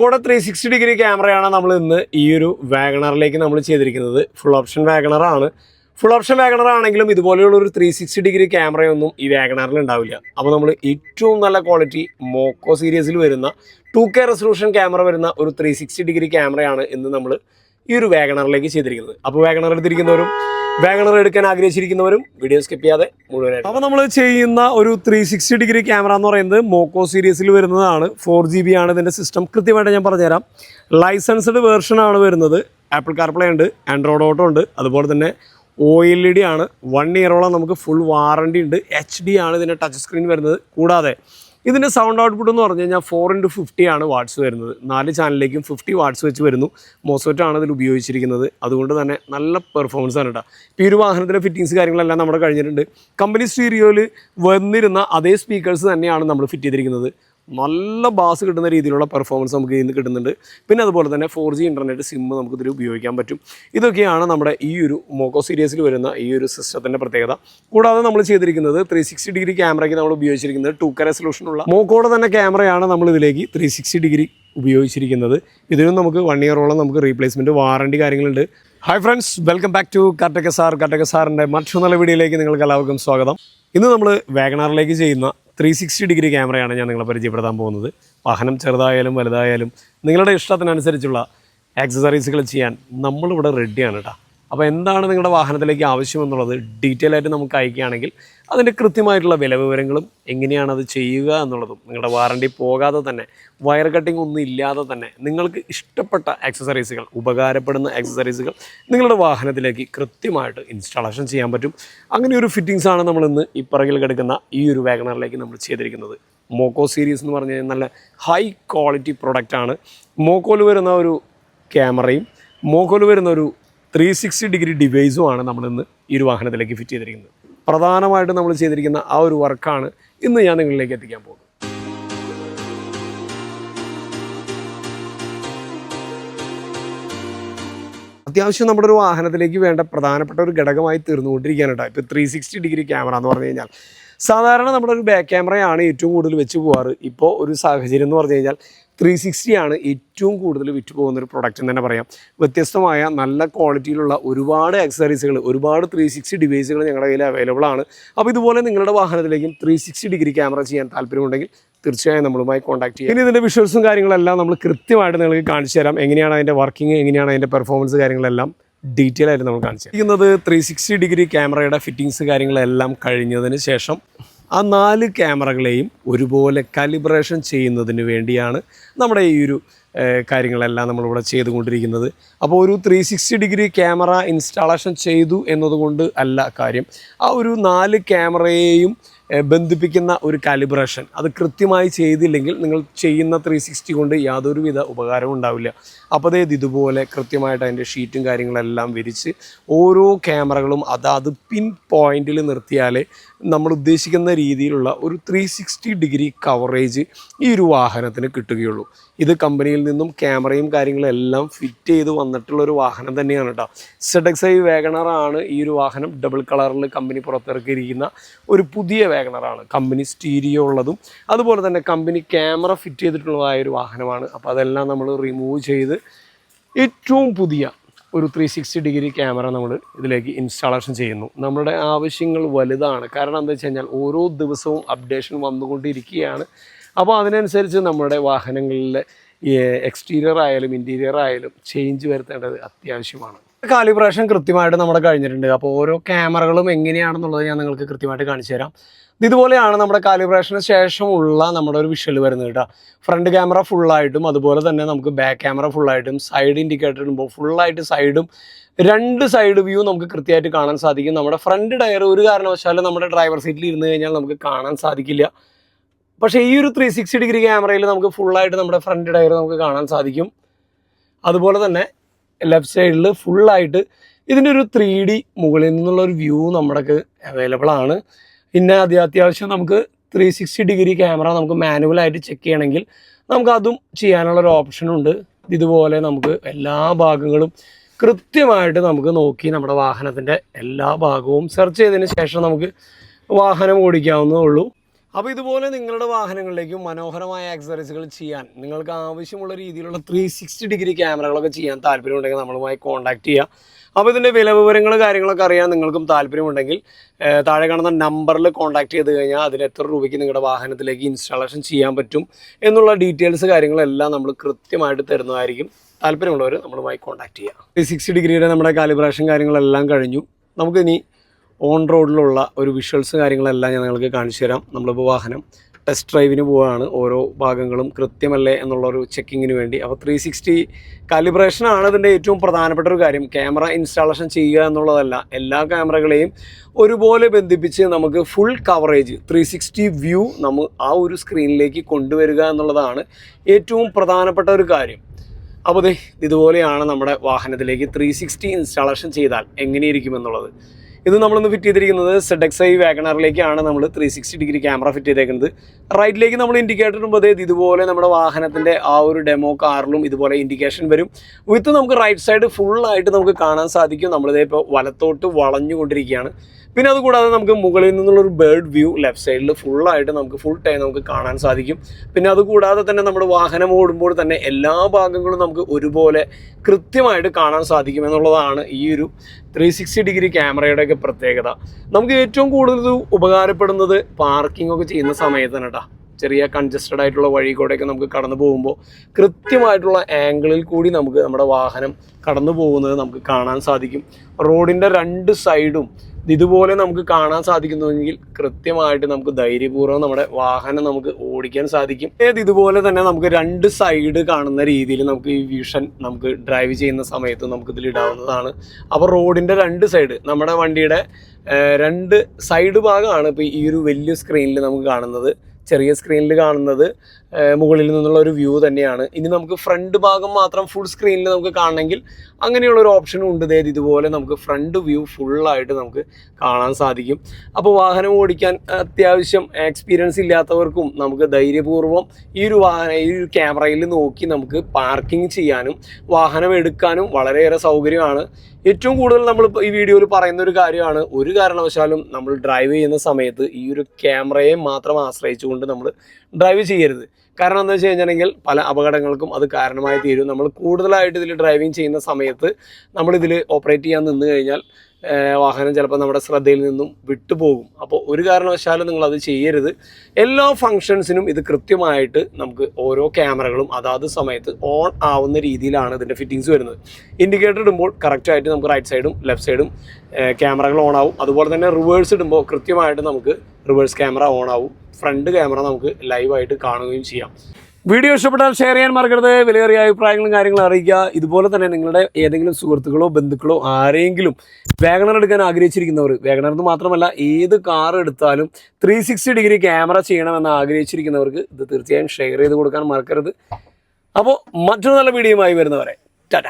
കൂടെ three sixty degree ക്യാമറയാണ് നമ്മൾ ഇന്ന് ഈ ഒരു വാഗണറിലേക്ക് നമ്മൾ ചെയ്തിരിക്കുന്നത്. ഫുൾ ഓപ്ഷൻ വാഗണറാണ് ഫുൾ ഓപ്ഷൻ വാഗണർ ആണെങ്കിലും ഇതുപോലെയുള്ള ഒരു ത്രീ സിക്സ്റ്റി ഡിഗ്രി ക്യാമറയൊന്നും ഈ വാഗണറിൽ ഉണ്ടാവില്ല. അപ്പോൾ നമ്മൾ ഏറ്റവും നല്ല ക്വാളിറ്റി മോക്കോ സീരീസിൽ വരുന്ന ടു കെ റെസൊല്യൂഷൻ ക്യാമറ വരുന്ന ഒരു ത്രീ സിക്സ്റ്റി ഡിഗ്രി ക്യാമറയാണ് ഇന്ന് നമ്മൾ ഈ ഒരു വാഗണറിലേക്ക് ചെയ്തിരിക്കുന്നത്. അപ്പോൾ വാഗണർ എടുത്തിരിക്കുന്നവരും വാഗണർ എടുക്കാൻ ആഗ്രഹിച്ചിരിക്കുന്നവരും വീഡിയോ സ്കിപ്പ് ചെയ്യാതെ മുഴുവനായിട്ട്. അപ്പോൾ നമ്മൾ ചെയ്യുന്ന ഒരു ത്രീ സിക്സ്റ്റി ഡിഗ്രി ക്യാമറ എന്ന് പറയുന്നത് മോക്കോ സീരീസിൽ വരുന്നതാണ്. ഫോർ ജി ബി ആണ് ഇതിന്റെ സിസ്റ്റം കൃത്യമായിട്ട് ഞാൻ പറഞ്ഞുതരാം. ലൈസൻസ്ഡ് വേർഷനാണ് വരുന്നത്. ആപ്പിൾ കാർപ്ലേ ഉണ്ട് ആൻഡ്രോയിഡ് ഓട്ടോ ഉണ്ട് അതുപോലെ തന്നെ ഒ എൽ ഇ ഡി ആണ്. വൺ ഇയറോളം നമുക്ക് ഫുൾ വാറണ്ടി ഉണ്ട്. എച്ച് ഡി ആണ് ഇതിന്റെ ടച്ച് സ്ക്രീൻ വരുന്നത്. കൂടാതെ ഇതിന്റെ സൗണ്ട് ഔട്ട്പുട്ട് എന്ന് പറഞ്ഞു കഴിഞ്ഞാൽ ഫോർ ഇന്റു ഫിഫ്റ്റി ആണ് വാട്ട്സ് വരുന്നത്. നാല് ചാനലിലേക്കും ഫിഫ്റ്റി വാട്ട്സ് വെച്ച് വരുന്നു. മോസോറ്റാണ് ഇതിൽ ഉപയോഗിച്ചിരിക്കുന്നത്. അതുകൊണ്ട് തന്നെ നല്ല പെർഫോമൻസ് ആണ് കേട്ടോ ഇപ്പോൾ ഈ ഒരു വാഹനത്തിലെ ഫിറ്റിങ്സ് കാര്യങ്ങളെല്ലാം നമ്മുടെ കഴിഞ്ഞിട്ടുണ്ട്. കമ്പനി സ്റ്റീരിയോയിൽ വന്നിരുന്ന അതേ സ്പീക്കേഴ്സ് തന്നെയാണ് നമ്മൾ ഫിറ്റ് ചെയ്തിരിക്കുന്നത്. നല്ല ബാസ് കിട്ടുന്ന രീതിയിലുള്ള പെർഫോമൻസ് നമുക്ക് ഇന്ന് കിട്ടുന്നുണ്ട്. പിന്നെ അതുപോലെ തന്നെ ഫോർ ജി ഇന്റർനെറ്റ് സിം നമുക്ക് ഇതിൽ ഉപയോഗിക്കാൻ പറ്റും. ഇതൊക്കെയാണ് നമ്മുടെ ഈ ഒരു മോക്കോ സീരീസിൽ വരുന്ന ഈ ഒരു സിസ്റ്റത്തിന്റെ പ്രത്യേകത. കൂടാതെ നമ്മൾ ചെയ്തിരിക്കുന്നത് ത്രീ സിക്സ്റ്റി ഡിഗ്രി ക്യാമറയ്ക്ക് നമ്മൾ ഉപയോഗിച്ചിരിക്കുന്നത് ടു കെ റെസൊല്യൂഷനുള്ള മോക്കോടെ തന്നെ ക്യാമറയാണ് നമ്മൾ ഇതിലേക്ക് ത്രീ സിക്സ്റ്റി ഡിഗ്രി ഉപയോഗിച്ചിരിക്കുന്നത്. ഇതിനും നമുക്ക് വൺ ഇയറോളം നമുക്ക് റീപ്ലേസ്മെന്റ് വാറണ്ടി കാര്യങ്ങളുണ്ട്. Hi friends welcome back to കട്ടക്ക sir കട്ടക്ക സാറിന്റെ മറ്റു നല്ല വീഡിയോയിലേക്ക് നിങ്ങൾക്ക് എല്ലാവർക്കും സ്വാഗതം. ഇന്ന് നമ്മൾ വാഗണാറിലേക്ക് ചെയ്യുന്ന ത്രീ സിക്സ്റ്റി ഡിഗ്രി ക്യാമറയാണ് ഞാൻ നിങ്ങളെ പരിചയപ്പെടുത്താൻ പോകുന്നത്. വാഹനം ചെറുതായാലും വലുതായാലും നിങ്ങളുടെ ഇഷ്ടത്തിനനുസരിച്ചുള്ള ആക്സസറീസുകൾ ചെയ്യാൻ നമ്മളിവിടെ റെഡിയാണ് കേട്ടോ അപ്പോൾ എന്താണ് നിങ്ങളുടെ വാഹനത്തിലേക്ക് ആവശ്യമെന്നുള്ളത് ഡീറ്റെയിൽ ആയിട്ട് നമുക്ക് അയക്കുകയാണെങ്കിൽ അതിന്റെ കൃത്യമായിട്ടുള്ള വില വിവരങ്ങളും എങ്ങനെയാണ് അത് ചെയ്യുക എന്നുള്ളതും നിങ്ങളുടെ വാറണ്ടി പോകാതെ തന്നെ വയർ കട്ടിംഗ് ഒന്നും ഇല്ലാതെ തന്നെ നിങ്ങൾക്ക് ഇഷ്ടപ്പെട്ട ആക്സസറീസുകൾ ഉപകാരപ്പെടുന്ന ആക്സസറീസുകൾ നിങ്ങളുടെ വാഹനത്തിലേക്ക് കൃത്യമായിട്ട് ഇൻസ്റ്റാളേഷൻ ചെയ്യാൻ പറ്റും. അങ്ങനെ ഒരു ഫിറ്റിങ്സ് ആണ് നമ്മൾ ഇന്ന് ഈ പിറകിൽ കിടക്കുന്ന ഈ ഒരു വാഗണറിലേക്ക് നമ്മൾ ചെയ്തിരിക്കുന്നത്. മോക്കോ സീരീസ് എന്ന് പറഞ്ഞു കഴിഞ്ഞാൽ നല്ല ഹൈ ക്വാളിറ്റി പ്രൊഡക്റ്റാണ് മോക്കോയിൽ വരുന്ന ഒരു ക്യാമറയും മോക്കോയിൽ വരുന്ന ഒരു ത്രീ സിക്സ്റ്റി ഡിഗ്രി ഡിവൈസുമാണ് നമ്മളിന്ന് ഈ ഒരു വാഹനത്തിലേക്ക് ഫിറ്റ് ചെയ്തിരിക്കുന്നത്. പ്രധാനമായിട്ടും നമ്മൾ ചെയ്തിരിക്കുന്ന ആ ഒരു വർക്കാണ് ഇന്ന് ഞാൻ നിങ്ങളിലേക്ക് എത്തിക്കാൻ പോകുന്നത്. അത്യാവശ്യം നമ്മുടെ ഒരു വാഹനത്തിലേക്ക് വേണ്ട പ്രധാനപ്പെട്ട ഒരു ഘടകമായി തീർന്നുകൊണ്ടിരിക്കുകയാണ് കേട്ടോ ഇപ്പോൾ ത്രീ സിക്സ്റ്റി ഡിഗ്രി ക്യാമറ എന്ന് പറഞ്ഞു കഴിഞ്ഞാൽ. സാധാരണ നമ്മുടെ ഒരു ബാക്ക് ക്യാമറയാണ് ഏറ്റവും കൂടുതൽ വെച്ച് പോകാറ് ഇപ്പോൾ ഒരു സാഹചര്യം എന്ന് പറഞ്ഞു കഴിഞ്ഞാൽ ത്രീ സിക്സ്റ്റിയാണ് ഏറ്റവും കൂടുതൽ വിറ്റ് പോകുന്ന ഒരു പ്രൊഡക്റ്റ് എന്ന് തന്നെ പറയാം. വ്യത്യസ്തമായ നല്ല ക്വാളിറ്റിയിലുള്ള ഒരുപാട് അക്സറീസുകൾ ഒരുപാട് ത്രീ സിക്സ്റ്റി ഡിവൈസുകൾ ഞങ്ങളുടെ കയ്യിൽ അവൈലബിൾ ആണ്. അപ്പോൾ ഇതുപോലെ നിങ്ങളുടെ വാഹനത്തിലേക്കും ത്രീ സിക്സ്റ്റി ഡിഗ്രി ക്യാമറ ചെയ്യാൻ താല്പര്യമുണ്ടെങ്കിൽ തീർച്ചയായും നമ്മളുമായി കോൺടാക്ട് ചെയ്യാം. ഇനി ഇതിന്റെ വിഷ്വൽസും കാര്യങ്ങളെല്ലാം നമ്മൾ കൃത്യമായിട്ട് നിങ്ങൾക്ക് കാണിച്ചു തരാം. എങ്ങനെയാണ് അതിന്റെ വർക്കിംഗ് എങ്ങനെയാണ് അതിന്റെ പെർഫോമൻസ് കാര്യങ്ങളെല്ലാം ഡീറ്റെയിൽ ആയിട്ട് നമ്മൾ കാണിച്ചു ഇരിക്കുന്നത് ത്രീ സിക്സ്റ്റി ഡിഗ്രി ക്യാമറയുടെ ഫിറ്റിങ്സ് കാര്യങ്ങളെല്ലാം കഴിഞ്ഞതിന് ശേഷം ആ നാല് ക്യാമറകളെയും ഒരുപോലെ കാലിബ്രേഷൻ ചെയ്യുന്നതിന് വേണ്ടിയാണ് നമ്മുടെ ഈ ഒരു കാര്യങ്ങളെല്ലാം നമ്മളിവിടെ ചെയ്തുകൊണ്ടിരിക്കുന്നത്. അപ്പോൾ ഒരു three sixty degree camera installation ചെയ്തു എന്നതുകൊണ്ട് അല്ല കാര്യം. ആ ഒരു നാല് ക്യാമറയെയും ബന്ധിപ്പിക്കുന്ന ഒരു കാലിബ്രേഷൻ അത് കൃത്യമായി ചെയ്തില്ലെങ്കിൽ നിങ്ങൾ ചെയ്യുന്ന ത്രീ സിക്സ്റ്റി കൊണ്ട് യാതൊരുവിധ ഉപകാരവും ഉണ്ടാവില്ല. അപ്പോൾ ഇതുപോലെ കൃത്യമായിട്ട് അതിന്റെ ഷീറ്റും കാര്യങ്ങളെല്ലാം വിരിച്ച് ഓരോ ക്യാമറകളും അതാത് പിൻ പോയിന്റിൽ നിർത്തിയാലേ നമ്മൾ ഉദ്ദേശിക്കുന്ന രീതിയിലുള്ള ഒരു ത്രീ ഡിഗ്രി കവറേജ് ഈ ഒരു വാഹനത്തിന് കിട്ടുകയുള്ളൂ. ഇത് കമ്പനിയിൽ നിന്നും ക്യാമറയും കാര്യങ്ങളും എല്ലാം ഫിറ്റ് ചെയ്ത് വന്നിട്ടുള്ള ഒരു വാഹനം തന്നെയാണ് കേട്ടോ സെഡക്സ് ഐ വേഗണറാണ് ഈ ഒരു വാഹനം. ഡബിൾ കളറിൽ കമ്പനി പുറത്തിറക്കിയിരിക്കുന്ന ഒരു പുതിയ വേഗണറാണ് കമ്പനി സ്റ്റീരിയോ ഉള്ളതും അതുപോലെ തന്നെ കമ്പനി ക്യാമറ ഫിറ്റ് ചെയ്തിട്ടുള്ളതായ ഒരു വാഹനമാണ്. അപ്പോൾ അതെല്ലാം നമ്മൾ റിമൂവ് ചെയ്ത് ഏറ്റവും പുതിയ ഒരു ത്രീ സിക്സ്റ്റി ഡിഗ്രി ക്യാമറ നമ്മൾ ഇതിലേക്ക് ഇൻസ്റ്റാളേഷൻ ചെയ്യുന്നു. നമ്മുടെ ആവശ്യങ്ങൾ വലുതാണ്. കാരണം എന്താ വെച്ച് കഴിഞ്ഞാൽ ഓരോ ദിവസവും അപ്ഡേഷൻ വന്നുകൊണ്ടിരിക്കുകയാണ്. അപ്പോൾ അതിനനുസരിച്ച് നമ്മുടെ വാഹനങ്ങളിലെ എക്സ്റ്റീരിയർ ആയാലും ഇന്റീരിയർ ആയാലും ചേഞ്ച് വരുത്തേണ്ടത് അത്യാവശ്യമാണ്. കാലിബ്രേഷൻ കൃത്യമായിട്ട് നമ്മുടെ കഴിഞ്ഞിട്ടുണ്ട്. അപ്പോൾ ഓരോ ക്യാമറകളും എങ്ങനെയാണെന്നുള്ളത് ഞാൻ നിങ്ങൾക്ക് കൃത്യമായിട്ട് കാണിച്ചു തരാം. ഇതുപോലെയാണ് നമ്മുടെ കാലിബ്രേഷന് ശേഷമുള്ള നമ്മുടെ ഒരു വിഷ്വൽ വരുന്നത് കേട്ടോ. ഫ്രണ്ട് ക്യാമറ ഫുള്ളായിട്ടും അതുപോലെ തന്നെ നമുക്ക് ബാക്ക് ക്യാമറ ഫുള്ളായിട്ടും സൈഡ് ഇൻഡിക്കേറ്റർ ഇടുമ്പോൾ ഫുള്ളായിട്ട് സൈഡും രണ്ട് സൈഡ് വ്യൂ നമുക്ക് കൃത്യമായിട്ട് കാണാൻ സാധിക്കും. നമ്മുടെ ഫ്രണ്ട് ടയർ ഒരു കാരണവശാലും നമ്മുടെ ഡ്രൈവർ സീറ്റിൽ ഇരുന്ന് കഴിഞ്ഞാൽ നമുക്ക് കാണാൻ സാധിക്കില്ല. പക്ഷേ ഈ ഒരു ത്രീ സിക്സ്റ്റി ഡിഗ്രി ക്യാമറയിൽ നമുക്ക് ഫുള്ളായിട്ട് നമ്മുടെ ഫ്രണ്ട് ടയർ നമുക്ക് കാണാൻ സാധിക്കും. അതുപോലെ തന്നെ ലെഫ്റ്റ് സൈഡിൽ ഫുള്ളായിട്ട് ഇതിന്റെ ഒരു ത്രീ ഡി മുകളിൽ നിന്നുള്ള ഒരു വ്യൂ നമ്മുടെ അവൈലബിൾ ആണ്. പിന്നെ അത് അത്യാവശ്യം നമുക്ക് ത്രീ സിക്സ്റ്റി ഡിഗ്രി ക്യാമറ നമുക്ക് മാനുവലായിട്ട് ചെക്ക് ചെയ്യണമെങ്കിൽ നമുക്ക് അതും ചെയ്യാനുള്ളൊരു ഓപ്ഷനുണ്ട് ഇതുപോലെ നമുക്ക് എല്ലാ ഭാഗങ്ങളും കൃത്യമായിട്ട് നമുക്ക് നോക്കി നമ്മുടെ വാഹനത്തിന്റെ എല്ലാ ഭാഗവും സെർച്ച് ചെയ്തതിന് ശേഷം നമുക്ക് വാഹനം ഓടിക്കാവുന്നതേ ഉള്ളൂ. അപ്പോൾ ഇതുപോലെ നിങ്ങളുടെ വാഹനങ്ങളിലേക്ക് മനോഹരമായ ആക്സസറീസുകൾ ചെയ്യാൻ നിങ്ങൾക്ക് ആവശ്യമുള്ള രീതിയിലുള്ള ത്രീ സിക്സ്റ്റി ഡിഗ്രി ക്യാമറകളൊക്കെ ചെയ്യാൻ താല്പര്യമുണ്ടെങ്കിൽ നമ്മളുമായി കോൺടാക്ട് ചെയ്യുക അപ്പോൾ ഇതിന്റെ വില വിവരങ്ങൾ കാര്യങ്ങളൊക്കെ അറിയാൻ നിങ്ങൾക്കും താല്പര്യമുണ്ടെങ്കിൽ താഴെ കാണുന്ന നമ്പറിൽ കോൺടാക്ട് ചെയ്ത് കഴിഞ്ഞാൽ അതിന് എത്ര രൂപയ്ക്ക് നിങ്ങളുടെ വാഹനത്തിലേക്ക് ഇൻസ്റ്റാളേഷൻ ചെയ്യാൻ പറ്റും എന്നുള്ള ഡീറ്റെയിൽസ് കാര്യങ്ങളെല്ലാം നമ്മൾ കൃത്യമായിട്ട് തരുന്നതായിരിക്കും. താല്പര്യമുള്ളവർ നമ്മളുമായി കോൺടാക്ട് ചെയ്യുക ത്രീ സിക്സ്റ്റി ഡിഗ്രിയുടെ നമ്മുടെ കാലിബ്രേഷൻ കാര്യങ്ങളെല്ലാം കഴിഞ്ഞു. നമുക്കിനി ഓൺ റോഡിലുള്ള ഒരു വിഷ്വൽസ് കാര്യങ്ങളെല്ലാം ഞാൻ നിങ്ങൾക്ക് കാണിച്ചു തരാം. നമ്മളിപ്പോൾ വാഹനം ടെസ്റ്റ് ഡ്രൈവിന് പോവുകയാണ് ഓരോ ഭാഗങ്ങളും കൃത്യമല്ലേ എന്നുള്ള ഒരു ചെക്കിങ്ങിന് വേണ്ടി അപ്പോൾ ത്രീ സിക്സ്റ്റി കാലിബ്രേഷനാണ് ഇതിന്റെ ഏറ്റവും പ്രധാനപ്പെട്ട ഒരു കാര്യം. ക്യാമറ ഇൻസ്റ്റാളേഷൻ ചെയ്യുക എന്നുള്ളതല്ല എല്ലാ ക്യാമറകളെയും ഒരുപോലെ ബന്ധിപ്പിച്ച് നമുക്ക് full coverage three sixty view നമ്മൾ ആ ഒരു സ്ക്രീനിലേക്ക് കൊണ്ടുവരിക എന്നുള്ളതാണ് ഏറ്റവും പ്രധാനപ്പെട്ട ഒരു കാര്യം. അപ്പോൾ ഇതുപോലെയാണ് നമ്മുടെ വാഹനത്തിലേക്ക് ത്രീ സിക്സ്റ്റി ഇൻസ്റ്റാളേഷൻ ചെയ്താൽ എങ്ങനെയിരിക്കും എന്നുള്ളത്. ഇത് നമ്മളൊന്ന് ഫിറ്റ് ചെയ്തിരിക്കുന്നത് സെഡ് എക്സ് ഐ വാഗണറിലേക്കാണ് നമ്മൾ three sixty degree camera fit ചെയ്തേക്കുന്നത്. റൈറ്റിലേക്ക് നമ്മൾ ഇൻഡിക്കേറ്റർ ഇടുമ്പോൾ ഇതുപോലെ നമ്മുടെ വാഹനത്തിന്റെ ആ ഒരു ഡെമോ കാറിലും ഇതുപോലെ ഇൻഡിക്കേഷൻ വരും. വിത്ത് നമുക്ക് റൈറ്റ് സൈഡ് ഫുള്ളായിട്ട് നമുക്ക് കാണാൻ സാധിക്കും. നമ്മളിതേ ഇപ്പോൾ വലത്തോട്ട് വളഞ്ഞുകൊണ്ടിരിക്കുകയാണ്. പിന്നെ അതുകൂടാതെ നമുക്ക് മുകളിൽ നിന്നുള്ള ഒരു ബേർഡ് വ്യൂ ലെഫ്റ്റ് സൈഡിൽ ഫുള്ളായിട്ട് നമുക്ക് ഫുൾ ടൈം നമുക്ക് കാണാൻ സാധിക്കും. പിന്നെ അതുകൂടാതെ തന്നെ നമ്മുടെ വാഹനം ഓടുമ്പോൾ തന്നെ എല്ലാ ഭാഗങ്ങളും നമുക്ക് ഒരുപോലെ കൃത്യമായിട്ട് കാണാൻ സാധിക്കും എന്നുള്ളതാണ് ഈ ഒരു ത്രീ സിക്സ്റ്റി ഡിഗ്രി ക്യാമറയുടെയൊക്കെ പ്രത്യേകത. നമുക്ക് ഏറ്റവും കൂടുതൽ ഉപകാരപ്പെടുന്നത് പാർക്കിംഗ് ഒക്കെ ചെയ്യുന്ന സമയത്താണ് കേട്ടോ ചെറിയ കൺജസ്റ്റഡ് ആയിട്ടുള്ള വഴി കൂടെയൊക്കെ നമുക്ക് കടന്നു പോകുമ്പോൾ കൃത്യമായിട്ടുള്ള ആംഗിളിൽ കൂടി നമുക്ക് നമ്മുടെ വാഹനം കടന്നു പോകുന്നത് നമുക്ക് കാണാൻ സാധിക്കും. റോഡിന്റെ രണ്ട് സൈഡും ഇതുപോലെ നമുക്ക് കാണാൻ സാധിക്കുന്നുവെങ്കിൽ കൃത്യമായിട്ട് നമുക്ക് ധൈര്യപൂർവം നമ്മുടെ വാഹനം നമുക്ക് ഓടിക്കാൻ സാധിക്കും. ഏത് ഇതുപോലെ തന്നെ നമുക്ക് രണ്ട് സൈഡ് കാണുന്ന രീതിയിൽ നമുക്ക് ഈ വിഷൻ നമുക്ക് ഡ്രൈവ് ചെയ്യുന്ന സമയത്ത് നമുക്ക് ഇതിൽ ഇടാവുന്നതാണ്. അപ്പോൾ റോഡിന്റെ രണ്ട് സൈഡ് നമ്മുടെ വണ്ടിയുടെ രണ്ട് സൈഡ് ഭാഗമാണ് ഇപ്പോൾ ഈ ഒരു വലിയ സ്ക്രീനിൽ നമുക്ക് കാണുന്നത്. ചെറിയ സ്ക്രീനിൽ കാണുന്നത്. മുകളിൽ നിന്നുള്ള ഒരു വ്യൂ തന്നെയാണ്. ഇനി നമുക്ക് ഫ്രണ്ട് ഭാഗം മാത്രം ഫുൾ സ്ക്രീനിൽ നമുക്ക് കാണണമെങ്കിൽ അങ്ങനെയുള്ള ഒരു ഓപ്ഷനും ഉണ്ട് അതായത് ഇതുപോലെ നമുക്ക് ഫ്രണ്ട് വ്യൂ ഫുള്ളായിട്ട് നമുക്ക് കാണാൻ സാധിക്കും. അപ്പോൾ വാഹനം ഓടിക്കാൻ അത്യാവശ്യം എക്സ്പീരിയൻസ് ഇല്ലാത്തവർക്കും നമുക്ക് ധൈര്യപൂർവം ഈ ഒരു വാഹന ഈ ഒരു ക്യാമറയിൽ നോക്കി നമുക്ക് പാർക്കിംഗ് ചെയ്യാനും വാഹനം എടുക്കാനും വളരെയേറെ സൗകര്യമാണ്. ഏറ്റവും കൂടുതൽ നമ്മൾ ഈ വീഡിയോയിൽ പറയുന്ന ഒരു കാര്യമാണ്. ഒരു കാരണവശാലും നമ്മൾ ഡ്രൈവ് ചെയ്യുന്ന സമയത്ത് ഈ ഒരു ക്യാമറയെ മാത്രം ആശ്രയിച്ചുകൊണ്ട് നമ്മൾ ഡ്രൈവ് ചെയ്യരുത്. കാരണം എന്താ വെച്ച് പല അപകടങ്ങൾക്കും അത് കാരണമായി തീരും. നമ്മൾ കൂടുതലായിട്ട് ഇതിൽ ഡ്രൈവിംഗ് ചെയ്യുന്ന സമയത്ത് നമ്മളിതിൽ ഓപ്പറേറ്റ് ചെയ്യാൻ നിന്ന് കഴിഞ്ഞാൽ വാഹനം ചിലപ്പോൾ നമ്മുടെ ശ്രദ്ധയിൽ നിന്നും വിട്ടുപോകും. അപ്പോൾ ഒരു കാരണവശാലും നിങ്ങൾ അത് ചെയ്യരുത്. എല്ലാ ഫങ്ഷൻസിനും ഇത് കൃത്യമായിട്ട് നമുക്ക് ഓരോ ക്യാമറകളും അതാത് സമയത്ത് ഓൺ ആവുന്ന രീതിയിലാണ് ഇതിന്റെ ഫിറ്റിങ്സ് വരുന്നത്. ഇൻഡിക്കേറ്റർ ഇടുമ്പോൾ കറക്റ്റായിട്ട് നമുക്ക് റൈറ്റ് സൈഡും ലെഫ്റ്റ് സൈഡും ക്യാമറകൾ ഓൺ ആവും. അതുപോലെ തന്നെ റിവേഴ്സ് ഇടുമ്പോൾ കൃത്യമായിട്ട് നമുക്ക് റിവേഴ്സ് ക്യാമറ ഓൺ ആവും. ഫ്രണ്ട് ക്യാമറ നമുക്ക് ലൈവായിട്ട് കാണുകയും ചെയ്യാം. വീഡിയോ ഇഷ്ടപ്പെട്ടാൽ ഷെയർ ചെയ്യാൻ മറക്കരുത്. വിലയേറിയ അഭിപ്രായങ്ങളും കാര്യങ്ങളും അറിയിക്കുക. ഇതുപോലെ തന്നെ നിങ്ങളുടെ ഏതെങ്കിലും സുഹൃത്തുക്കളോ ബന്ധുക്കളോ ആരെങ്കിലും വാഗണർ എടുക്കാൻ ആഗ്രഹിച്ചിരിക്കുന്നവർ വാഗണർ എന്ന് മാത്രമല്ല ഏത് കാർ എടുത്താലും ത്രീ സിക്സ്റ്റി ഡിഗ്രി ക്യാമറ ചെയ്യണമെന്ന് ആഗ്രഹിച്ചിരിക്കുന്നവർക്ക് ഇത് തീർച്ചയായും ഷെയർ ചെയ്ത് കൊടുക്കാൻ മറക്കരുത്. അപ്പോൾ മറ്റൊരു നല്ല വീഡിയോയുമായി വരുന്നവരെ. ടാറ്റ.